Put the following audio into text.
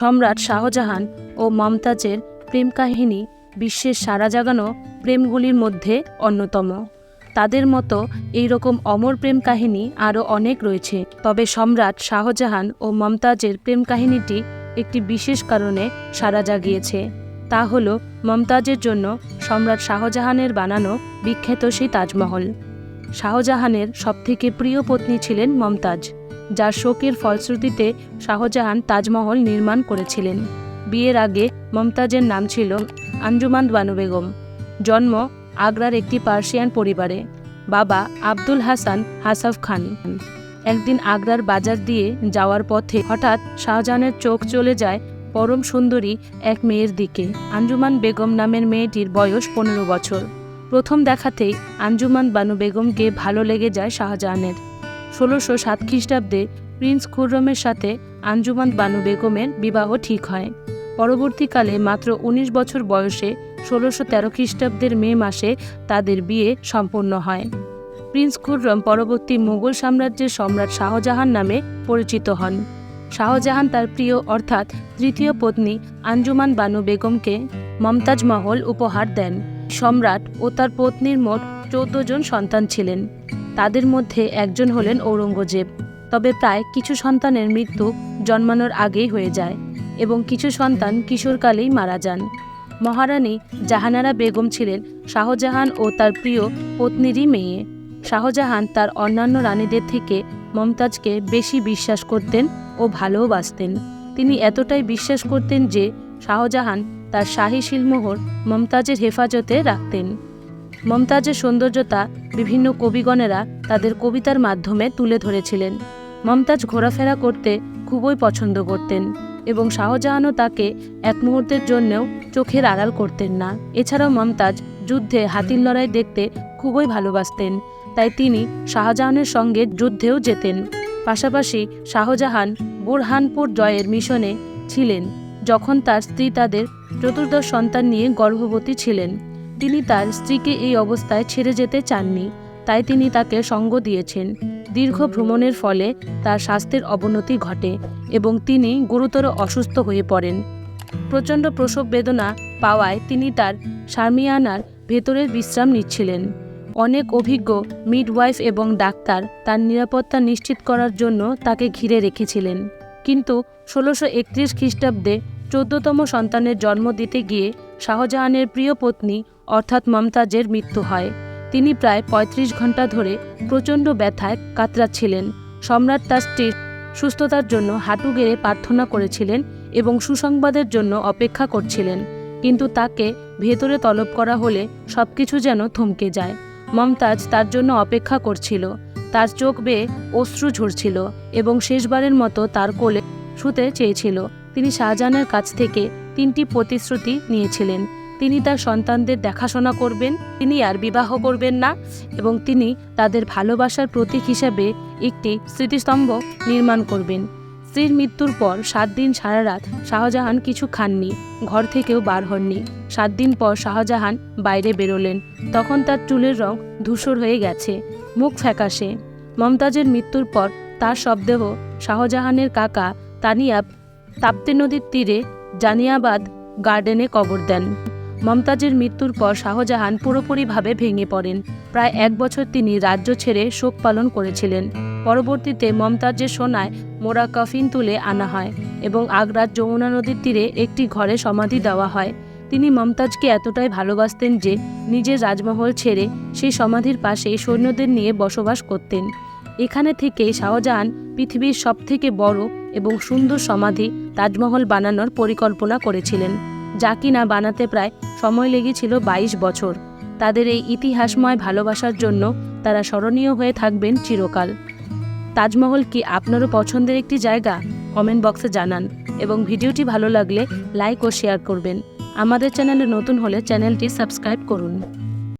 সম্রাট শাহজাহান ও মমতাজের প্রেম কাহিনী বিশ্বের সারা জাগানো প্রেমগুলির মধ্যে অন্যতম। তাদের মতো এই রকম অমর প্রেম কাহিনী আরও অনেক রয়েছে। তবে সম্রাট শাহজাহান ও মমতাজের প্রেম কাহিনীটি একটি বিশেষ কারণে সারা জাগিয়েছে। তা হল, মমতাজের জন্য সম্রাট শাহজাহানের বানানো বিখ্যাত সেই তাজমহল। শাহজাহানের সবথেকে প্রিয় পত্নী ছিলেন মমতাজ। যার শোকের ফলশ্রুতিতে শাহজাহান তাজমহল নির্মাণ করেছিলেন। বিয়ের আগে মমতাজের নাম ছিল আঞ্জুমান বানু বেগম। জন্ম আগ্রার একটি পার্সিয়ান পরিবারে। বাবা আব্দুল হাসান হাসাফ খান। একদিন আগ্রার বাজার দিয়ে যাওয়ার পথে হঠাৎ শাহজাহানের চোখ চলে যায় পরম সুন্দরী এক মেয়ের দিকে। আঞ্জুমান বেগম নামের মেয়েটির বয়স পনেরো বছর। প্রথম দেখাতেই আঞ্জুমান বানু বেগমকে ভালো লেগে যায় শাহজাহানের। ষোলোশো সাত খ্রিস্টাব্দে প্রিন্স খুররমের সাথে আঞ্জুমান বানু বেগমের বিবাহ ঠিক হয়। পরবর্তীকালে মাত্র ১৯ বছর বয়সে ষোলোশো তেরো খ্রিস্টাব্দের মে মাসে তাদের বিয়ে সম্পন্ন হয়। প্রিন্স খুররম পরবর্তী মুঘল সাম্রাজ্যের সম্রাট শাহজাহান নামে পরিচিত হন। শাহজাহান তার প্রিয় অর্থাৎ তৃতীয় পত্নী আঞ্জুমান বানু বেগমকে মমতাজ মহল উপহার দেন। সম্রাট ও তার পত্নীর মোট চৌদ্দ জন সন্তান ছিলেন। তাদের মধ্যে একজন হলেন ঔরঙ্গজেব। তবে প্রায় কিছু সন্তানের মৃত্যু জন্মানোর আগেই হয়ে যায় এবং কিছু সন্তান কিশোরকালেই মারা যান। মহারানী জাহানারা বেগম ছিলেন শাহজাহান ও তার প্রিয় পত্নীরই মেয়ে। শাহজাহান তার অন্যান্য রানীদের থেকে মমতাজকে বেশি বিশ্বাস করতেন ও ভালোবাসতেন তিনি এতটাই বিশ্বাস করতেন যে শাহজাহান তার শাহী শিলমোহর মমতাজের হেফাজতে রাখতেন। মমতাজের সৌন্দর্যতা বিভিন্ন কবিগণেরা তাদের কবিতার মাধ্যমে তুলে ধরেছিলেন। মমতাজ ঘোরাফেরা করতে খুবই পছন্দ করতেন এবং শাহজাহানও তাকে এক মুহূর্তের জন্যও চোখের আড়াল করতেন না। এছাড়াও মমতাজ যুদ্ধে হাতির লড়াই দেখতে খুবই ভালোবাসতেন, তাই তিনি শাহজাহানের সঙ্গে যুদ্ধেও যেতেন। পাশাপাশি শাহজাহান বুরহানপুর জয়ের মিশনে ছিলেন, যখন তার স্ত্রী তাদের চতুর্দশ সন্তান নিয়ে গর্ভবতী ছিলেন। তিনি তার স্ত্রীকে এই অবস্থায় ছেড়ে যেতে চাননি, তাই তিনি তাকে সঙ্গ দিয়েছেন। দীর্ঘ ভ্রমণের ফলে তার স্বাস্থ্যের অবনতি ঘটে এবং তিনি গুরুতর অসুস্থ হয়ে পড়েন। প্রচণ্ড প্রসব বেদনা পাওয়ায় তিনি তার সার্মিয়ানার ভেতরের বিশ্রাম নিচ্ছিলেন। অনেক অভিজ্ঞ মিডওয়াইফ এবং ডাক্তার তার নিরাপত্তা নিশ্চিত করার জন্য তাকে ঘিরে রেখেছিলেন। কিন্তু ষোলোশো একত্রিশ খ্রিস্টাব্দে চোদ্দতম সন্তানের জন্ম দিতে গিয়ে শাহজাহানের প্রিয় পত্নী, অর্থাৎ মমতাজের মৃত্যু হয়। তিনি প্রায় ৩৫ ঘণ্টা ধরে প্রচণ্ড ব্যথায় কাতরাচ্ছিলেন। সম্রাট তার স্ত্রীর সুস্থতার জন্য হাঁটু গেড়ে প্রার্থনা করেছিলেন এবং সুসংবাদের জন্য অপেক্ষা করছিলেন। কিন্তু তাকে ভেতরে তলব করা হলে সবকিছু যেন থমকে যায়। মমতাজ তার জন্য অপেক্ষা করছিল। তার চোখ বেয়ে অশ্রু ঝরছিল এবং শেষবারের মতো তার কোলে শুতে চেয়েছিল। তিনি শাহজাহানের কাছ থেকে তিনটি প্রতিশ্রুতি নিয়েছিলেন। তিনি তার সন্তানদের দেখাশোনা করবেন, তিনি আর বিবাহ করবেন না এবং তিনি তাদের ভালোবাসার প্রতীক হিসাবে একটি স্মৃতিস্তম্ভ নির্মাণ করবেন। স্ত্রীর মৃত্যুর পর সাত দিন সারা রাত শাহজাহান কিছু খাননি, ঘর থেকেও বার হননি। সাত দিন পর শাহজাহান বাইরে বেরোলেন। তখন তার চুলের রং ধূসর হয়ে গেছে। মুখ ফ্যাকাশে। মমতাজের মৃত্যুর পর তার শবদেহ শাহজাহানের কাকা তানিয়াব তাপ্তি নদীর তীরে জানিয়াবাদ গার্ডেনে কবর দেন। মমতাজের মৃত্যুর পর শাহজাহান পুরোপুরিভাবে ভেঙে পড়েন। প্রায় এক বছর তিনি রাজ্য ছেড়ে শোক পালন করেছিলেন। পরবর্তীতে মমতাজের সোনায় মোরা কফিন তুলে আনা হয় এবং আগ্রার যমুনা নদীর তীরে একটি ঘরে সমাধি দেওয়া হয়। তিনি মমতাজকে এতটাই ভালোবাসতেন যে নিজের রাজমহল ছেড়ে সেই সমাধির পাশে সৈন্যদের নিয়ে বসবাস করতেন। এখানে থেকে শাহজাহান পৃথিবীর সবথেকে বড় এবং সুন্দর সমাধি তাজমহল বানানোর পরিকল্পনা করেছিলেন, যা কিনা বানাতে প্রায় সময় লেগেছিল ২২ বছর। তাদের এই ইতিহাসময় ভালোবাসার জন্য তারা স্মরণীয় হয়ে থাকবেন চিরকাল। তাজমহল কি আপনারও পছন্দের একটি জায়গা? কমেন্ট বক্সে জানান এবং ভিডিওটি ভালো লাগলে লাইক ও শেয়ার করবেন। আমাদের চ্যানেলে নতুন হলে চ্যানেলটি সাবস্ক্রাইব করুন।